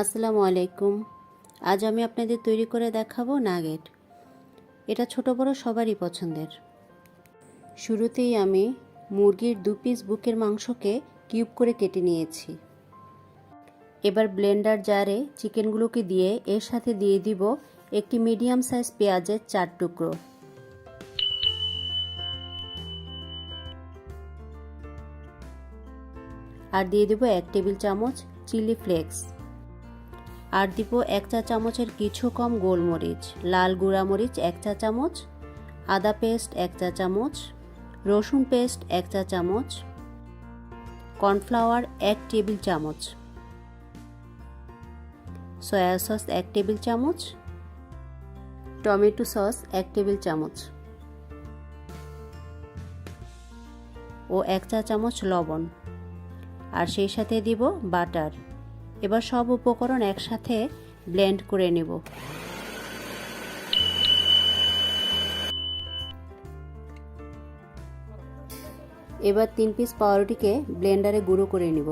আসসালামু আলাইকুম। আজ আমি আপনাদের তৈরি করে দেখাবো নাগেট। এটা ছোট বড় সবারই পছন্দের। শুরুতেই আমি মুরগির দু পিস বুকের মাংসকে কিউব করে কেটে নিয়েছি। এবার ব্লেন্ডার জারে চিকেনগুলোকে দিয়ে এর সাথে দিয়ে দিব একটি মিডিয়াম সাইজ পেঁয়াজের চার টুকরো। আর দিয়ে দেবো এক টেবিল চামচ চিলি ফ্লেক্স আর দিব এক চা চামচের কিছু কম গোলমরিচ, লাল গুঁড়া মরিচ এক চা চামচ, আদা পেস্ট এক চা চামচ, রসুন পেস্ট এক চা চামচ, কর্নফ্লাওয়ার এক টেবিল চামচ, সয়া সস এক টেবিল চামচ, টমেটো সস এক টেবিল চামচ ও এক চা চামচ লবণ। আর সেই সাথে দিব বাটার। এবার সব উপকরণ একসাথে ব্লেন্ড করে নেব। এবার তিন পিস পাউরুটিকে ব্লেন্ডারে গুঁড়ো করে নিব।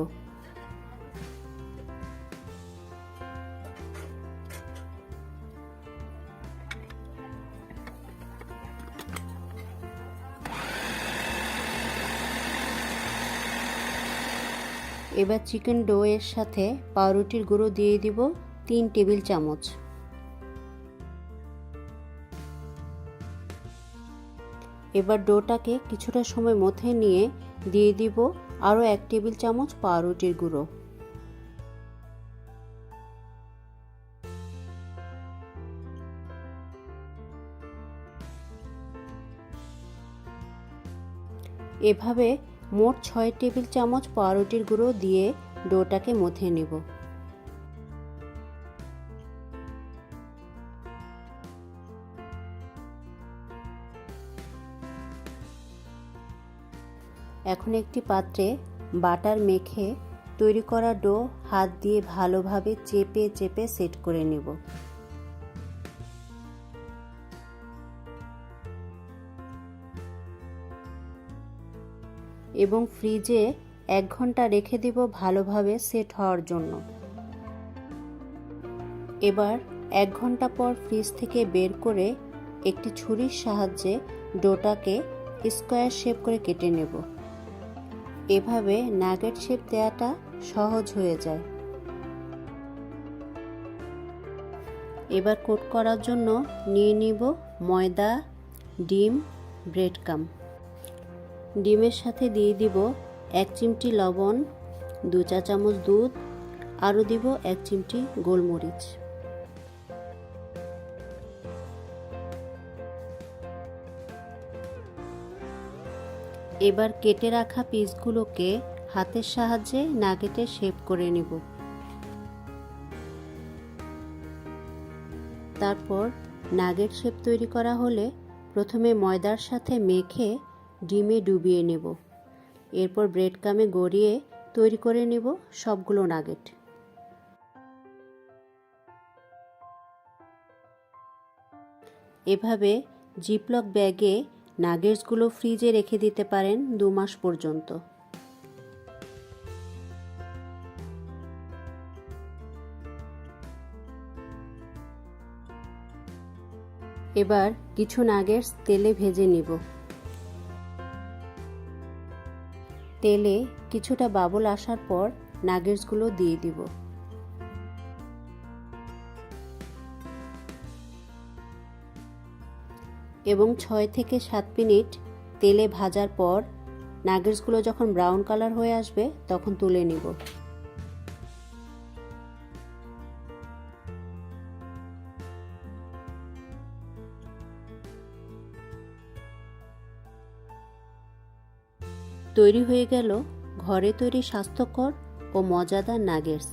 এবার চিকেন ডো এর সাথে পাউরুটির গুঁড়ো দিয়ে দিব তিন টেবিল চামচ। এবার ডোটাকে কিছুটা সময় মথে নিয়ে দিয়ে দিব আরও এক টেবিল চামচ পাউরুটির গুঁড়ো। এভাবে মোট ছয় টেবিল চামচ পাউরুটির গুঁড়ো দিয়ে ডোটাকে মথে নেব। এখন একটি পাত্রে বাটার মেখে তৈরি করা ডো হাত দিয়ে ভালোভাবে চেপে চেপে সেট করে নেব। এবং ফ্রিজে এক ঘণ্টা রেখে দিব ভালোভাবে সেট হওয়ার জন্য। এবার এক ঘণ্টা পর ফ্রিজ থেকে বের করে একটি ছুরির সাহায্যে ডোটাকে স্কোয়ার শেপ করে কেটে নেব। এভাবে নাগেট শেপ দেওয়াটা সহজ হয়ে যায়। এবার কোট করার জন্য নিয়ে নিব ময়দা, ডিম, ব্রেড কাম। ডিমের সাথে দিয়ে দিব এক চিমটি লবণ, দু চা চামচ দুধ, আরও দিব এক চিমটি গোলমরিচ। এবার কেটে রাখা পিসগুলোকে হাতের সাহায্যে নাগেটে শেপ করে নিব। তারপর নাগেট শেপ তৈরি করা হলে প্রথমে ময়দার সাথে মেখে ডিমে ডুবিয়ে নেব। এরপর ব্রেড কামে গড়িয়ে তৈরি করে নেব সবগুলো নাগেট। এভাবে জিপলক ব্যাগে নাগেটসগুলো ফ্রিজে রেখে দিতে পারেন দু মাস পর্যন্ত। এবার কিছু নাগেটস তেলে ভেজে নিব। তেলে কিছুটা বাবল আসার পর নাগেটসগুলো দিয়ে দিব। এবং ছয় থেকে সাত মিনিট তেলে ভাজার পর নাগেটসগুলো যখন ব্রাউন কালার হয়ে আসবে তখন তুলে নিব। তৈরি হয়ে গেল ঘরে তৈরি স্বাস্থ্যকর ও মজাদার নাগেটস।